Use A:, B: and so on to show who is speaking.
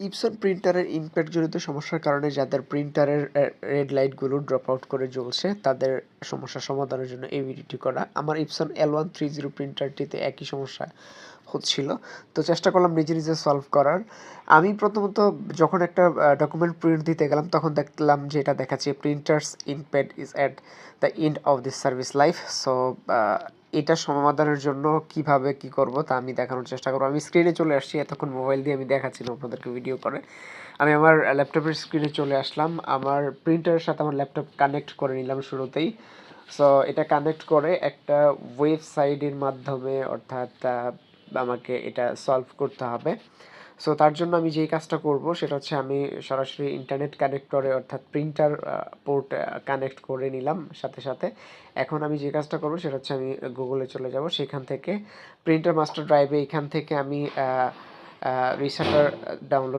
A: Epson প্রিন্টারের ইনপ্যাক্ট জনিত সমস্যার কারণে যাদের প্রিন্টারের রেড লাইটগুলো ড্রপ আউট করে জ্বলছে, তাদের সমস্যার সমাধানের জন্য এই ভিডিওটি করা। আমার Epson L one three zero প্রিন্টারটিতে একই সমস্যা হচ্ছিল। তো চেষ্টা করলাম নিজে নিজে সলভ করার। আমি প্রথমত যখন একটা ডকুমেন্ট প্রিন্ট দিতে গেলাম, তখন দেখলাম যে এটা দেখাচ্ছে printers ink pad is at the end of this service life so এটা সমাধানের জন্য কীভাবে কি করব তা আমি দেখানোর চেষ্টা করব। আমি স্ক্রিনে চলে আসছি, এতক্ষণ মোবাইল দিয়ে আমি দেখাচ্ছিলাম আপনাদেরকে ভিডিও করে। আমি আমার ল্যাপটপের স্ক্রিনে চলে আসলাম, আমার প্রিন্টারের সাথে আমার ল্যাপটপ কানেক্ট করে নিলাম শুরুতেই। সো এটা কানেক্ট করে একটা ওয়েবসাইটের মাধ্যমে অর্থাৎ আমাকে এটা সলভ করতে হবে। সো তার জন্য আমি যেই কাজটা করব সেটা হচ্ছে আমি সরাসরি ইন্টারনেট কানেক্টরে অর্থাৎ প্রিন্টার পোর্ট কানেক্ট করে নিলাম সাথে সাথে। এখন আমি যে কাজটা করব সেটা হচ্ছে আমি গুগলে চলে যাব। সেখান থেকে প্রিন্টার মাস্টার ড্রাইভে এখান থেকে আমি রিসার্টার ডাউনলোড